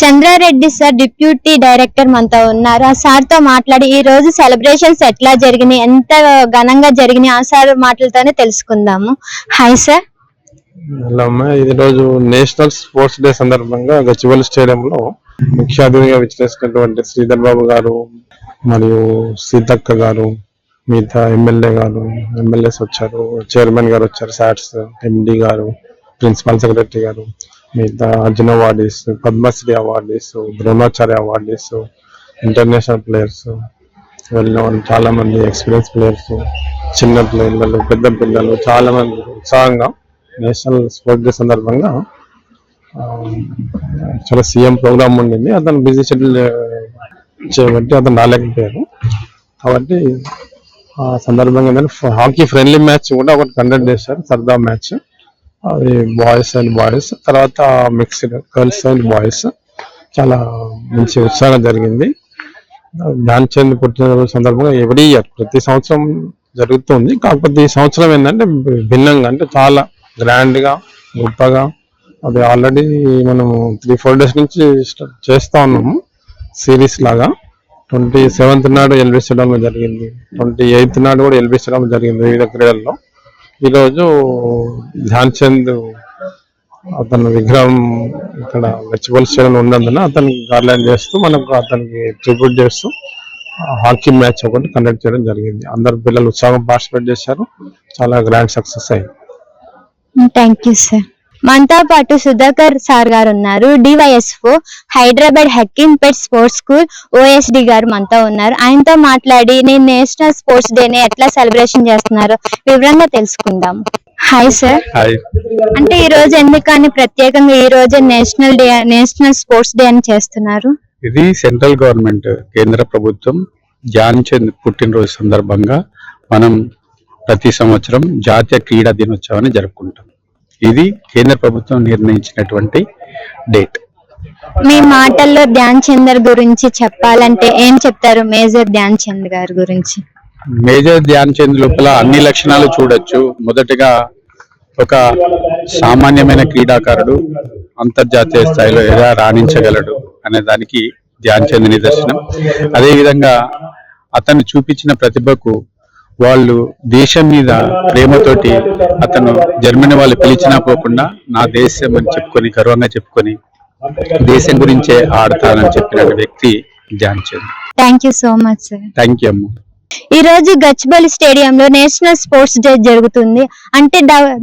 Chandra Reddy sir deputy director మనతో ఉన్నారు. ఆ సార్తో మాట్లాడి ఈ రోజు సెలబ్రేషన్స్ ఎట్లా జరిగినాయి ఎంత ఘనంగా జరిగినాయి ఆ సార్ మాటలతోనే తెలుసుకుందాము. Hi sir. హలో అమ్మా ఈ రోజు నేషనల్ స్పోర్ట్స్ డే సందర్భంగా గచ్చిబౌలి స్టేడియంలో ముఖ్య అతిథిగా విచ్చేసినటువంటి శ్రీధర్ బాబు గారు మరియు సీతక్క గారు మిగతా ఎమ్మెల్యే గారు ఎమ్మెల్యేస్ వచ్చారు చైర్మన్ గారు వచ్చారు సాట్స్ ఎండి గారు ప్రిన్సిపల్ సెక్రటరీ గారు మిగతా Arjuna awardees Padma Shri awardees Dronacharya awardees international players వెళ్ళిన వాళ్ళు చాలా మంది ఎక్స్పీరియన్స్ ప్లేయర్స్ చిన్న పిల్లలు పెద్ద పిల్లలు చాలా మంది ఉత్సాహంగా నేషనల్ స్పోర్ట్స్ డే సందర్భంగా చాలా సీఎం ప్రోగ్రామ్ ఉండింది. అతను బిజీ షెడ్యూల్ చేయబట్టి అతను రాలేకపోయారు కాబట్టి ఆ సందర్భంగా హాకీ ఫ్రెండ్లీ మ్యాచ్ కూడా ఒకటి కండక్ట్ చేశారు సరదా మ్యాచ్ అది బాయ్స్ అండ్ బాయ్స్ తర్వాత మిక్స్డ్ గర్ల్స్ అండ్ బాయ్స్ చాలా మంచి ఉత్సాహంగా జరిగింది. ధ్యాన్ చంద్ పుట్టినరోజు సందర్భంగా ఎవ్రీ ఇయర్ ప్రతి సంవత్సరం జరుగుతుంది. కాకపోతే ఈ సంవత్సరం ఏంటంటే భిన్నంగా అంటే చాలా గ్రాండ్గా గొప్పగా. అది ఆల్రెడీ మనము త్రీ ఫోర్ డేస్ నుంచి స్టార్ట్ చేస్తా ఉన్నాము. సిరీస్ లాగా. ట్వంటీ సెవెంత్ నాడు ఎల్బీ స్టేడియంలో జరిగింది. ట్వంటీ ఎయిత్ నాడు కూడా ఎల్బీ స్టేడియంలో జరిగింది వివిధ క్రీడల్లో. ఈరోజు ధ్యాన్ చంద్ అతని విగ్రహం ఇక్కడ గచ్చిబౌలి స్టేడియం ఉన్నందున అతనికి గార్లాండ్ చేస్తూ మనకు అతనికి ట్రిబ్యూట్ చేస్తూ హాకీ మ్యాచ్ ఒకటి కండక్ట్ చేయడం జరిగింది. అందరు పిల్లలు ఉత్సాహం పార్టిసిపేట్ చేశారు. చాలా గ్రాండ్ సక్సెస్ అయింది. థ్యాంక్ యూ సార్ మనతో పాటు సుధాకర్ సార్ గారు ఉన్నారు DYSO Hyderabad Hakimpet sports school OSD గారు మనతో ఉన్నారు. ఆయనతో మాట్లాడి నేను నేషనల్ స్పోర్ట్స్ డే ని ఎట్లా సెలబ్రేషన్ చేస్తున్నారు వివరంగా తెలుసుకుందాం. హాయ్ సార్ అంటే ఈ రోజు ఎందుకని ప్రత్యేకంగా ఈ రోజు national day national sports day అని చేస్తున్నారు? ఇది సెంట్రల్ గవర్నమెంట్ కేంద్ర ప్రభుత్వం ధ్యాన్ చంద్ పుట్టినరోజు సందర్భంగా మనం ప్రతి సంవత్సరం జాతీయ క్రీడా దినోత్సవాన్ని జరుపుకుంటాం. ఇది కేంద్ర ప్రభుత్వం నిర్ణయించినటువంటి డేట్. మీ మాటల్లో ధ్యాన్ చందర్ గురించి చెప్పాలంటే ఏం చెప్తారు మేజర్ ధ్యాన్ చంద్ గారి గురించి? మేజర్ ధ్యాన్ చంద్ లోపల అన్ని లక్షణాలు చూడొచ్చు. మొదటగా ఒక సామాన్యమైన క్రీడాకారుడు అంతర్జాతీయ స్థాయిలో ఎలా రాణించగలడు అనే దానికి ధ్యాన్ చంద్ నిదర్శనం. అదేవిధంగా అతను చూపించిన ప్రతిభకు వాళ్ళు దేశం మీద ప్రేమతోటి అతను జర్మనీ వాళ్ళు పిలిచినా పోకుండా నా దేశం అని చెప్పుకొని గర్వంగా చెప్పుకొని దేశం గురించే ఆడతానని చెప్పిన వ్యక్తి Dhyan Chand thank you so much sir thank you అమ్మ. ఈ రోజు గచ్చిబౌలి స్టేడియంలో నేషనల్ స్పోర్ట్స్ డే జరుగుతుంది. అంటే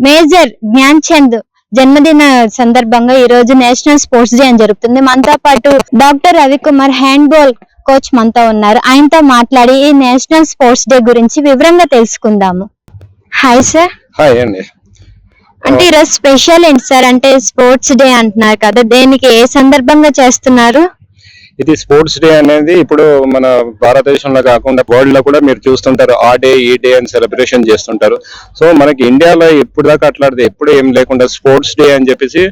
మేజర్ జ్ఞాన్ చంద్ జన్మదిన సందర్భంగా ఈ రోజు నేషనల్ స్పోర్ట్స్ డే అని జరుగుతుంది. మనతో పాటు doctor Ravikumar handball coach మనతో ఉన్నారు. ఆయనతో మాట్లాడి ఈ నేషనల్ స్పోర్ట్స్ డే గురించి వివరంగా తెలుసుకుందాము. Hi sir. హాయ్ అండి. అంటే ఈరోజు స్పెషల్ ఏంటి సార్? అంటే స్పోర్ట్స్ డే అంటున్నారు కదా దేనికి ఏ సందర్భంగా చేస్తున్నారు? ఇది స్పోర్ట్స్ డే అనేది ఇప్పుడు మన భారతదేశంలో కాకుండా వరల్డ్లో కూడా మీరు చూస్తుంటారు. ఆ డే ఈ డే అని సెలబ్రేషన్ చేస్తుంటారు. సో మనకి ఇండియాలో ఎప్పుడు దాకా అట్లాడితే ఎప్పుడు ఏం లేకుండా స్పోర్ట్స్ డే అని చెప్పేసి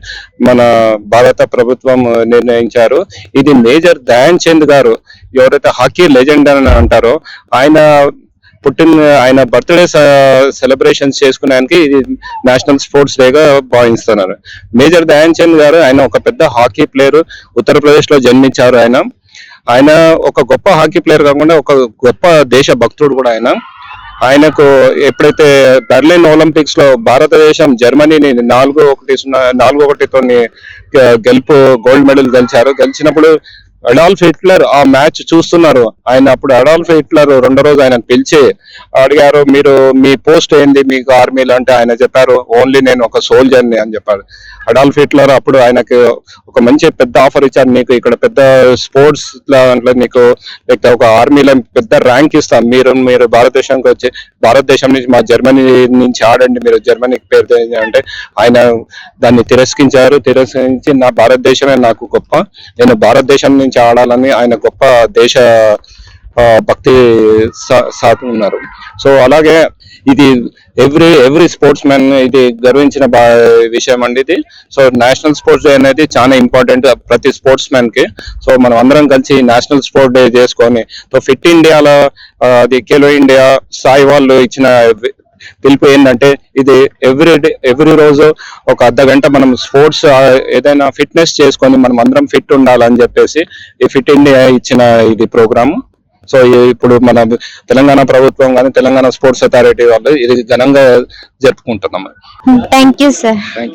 మన భారత ప్రభుత్వం నిర్ణయించారు. ఇది మేజర్ ధ్యాన్ చంద్ గారు ఎవరైతే హాకీ లెజెండ్ అని అంటారో ఆయన పుట్టిన ఆయన బర్త్డే సెలబ్రేషన్స్ చేసుకునేకి ఇది నేషనల్ స్పోర్ట్స్ డేగా భావిస్తున్నారు. మేజర్ ధ్యాన్ చంద్ గారు ఆయన ఒక పెద్ద హాకీ ప్లేయర్. ఉత్తరప్రదేశ్లో జన్మించారు ఆయన. ఆయన ఒక గొప్ప హాకీ ప్లేయర్ కాకుండా ఒక గొప్ప దేశ భక్తుడు కూడా ఆయన. ఆయనకు ఎప్పుడైతే బెర్లిన్ ఒలింపిక్స్లో భారతదేశం జర్మనీని నాలుగు ఒకటి సున్నా నాలుగు ఒకటితో గెలుపు గోల్డ్ మెడల్ గెలిచారు. గెలిచినప్పుడు అడాల్ఫ్ హిట్లర్ ఆ మ్యాచ్ చూస్తున్నారు. ఆయన అప్పుడు అడాల్ఫ్ హిట్లర్ రెండో రోజు ఆయన పిలిచి అడిగారు మీరు మీ పోస్ట్ ఏంది? మీకు ఆర్మీలో అంటే ఆయన చెప్పారు ఓన్లీ నేను ఒక సోల్జర్ని అని చెప్పారు. అడాల్ఫ్ హిట్లర్ అప్పుడు ఆయనకు ఒక మంచి పెద్ద ఆఫర్ ఇచ్చారు. నీకు ఇక్కడ పెద్ద స్పోర్ట్స్ దాంట్లో నీకు లేకపోతే ఒక ఆర్మీలో పెద్ద ర్యాంక్ ఇస్తాం మీరు మీరు భారతదేశానికి వచ్చి భారతదేశం నుంచి మా జర్మనీ నుంచి ఆడండి. మీరు జర్మనీకి పేరు అంటే ఆయన దాన్ని తిరస్కరించారు. తిరస్కరించి నా భారతదేశమే నాకు గొప్ప. నేను భారతదేశం నుంచి ఆడాలని ఆయన గొప్ప దేశ భక్తి సా- సాటి ఉన్నారు సో అలాగే ఇది ఎవ్రీ ఎవ్రీ స్పోర్ట్స్ మ్యాన్ ఇది గర్వించిన బా- విషయం అండి ఇది. సో నేషనల్ స్పోర్ట్స్ డే అనేది చాలా ఇంపార్టెంట్ ప్రతి స్పోర్ట్స్ మ్యాన్కి సో మనం అందరం కలిసి నేషనల్ స్పోర్ట్స్ డే చేసుకొని సో ఫిట్ ఇండియాలో అది ఖేలో ఇండియా సాయి వాళ్ళు ఇచ్చిన పిలుపు ఏంటంటే ఇది ఎవ్రీ డే ఎవ్రీ రోజు ఒక అర్ధ గంట మనం స్పోర్ట్స్ ఏదైనా ఫిట్నెస్ చేసుకొని మనం అందరం ఫిట్ ఉండాలని చెప్పేసి ఈ ఫిట్ ఇండియా ఇచ్చిన ఇది ప్రోగ్రాము సో ఇప్పుడు మన తెలంగాణ ప్రభుత్వం కానీ తెలంగాణ స్పోర్ట్స్ అథారిటీ వాళ్ళు ఇది ఘనంగా జరుపుకుంటున్నాం. Thank you sir thank you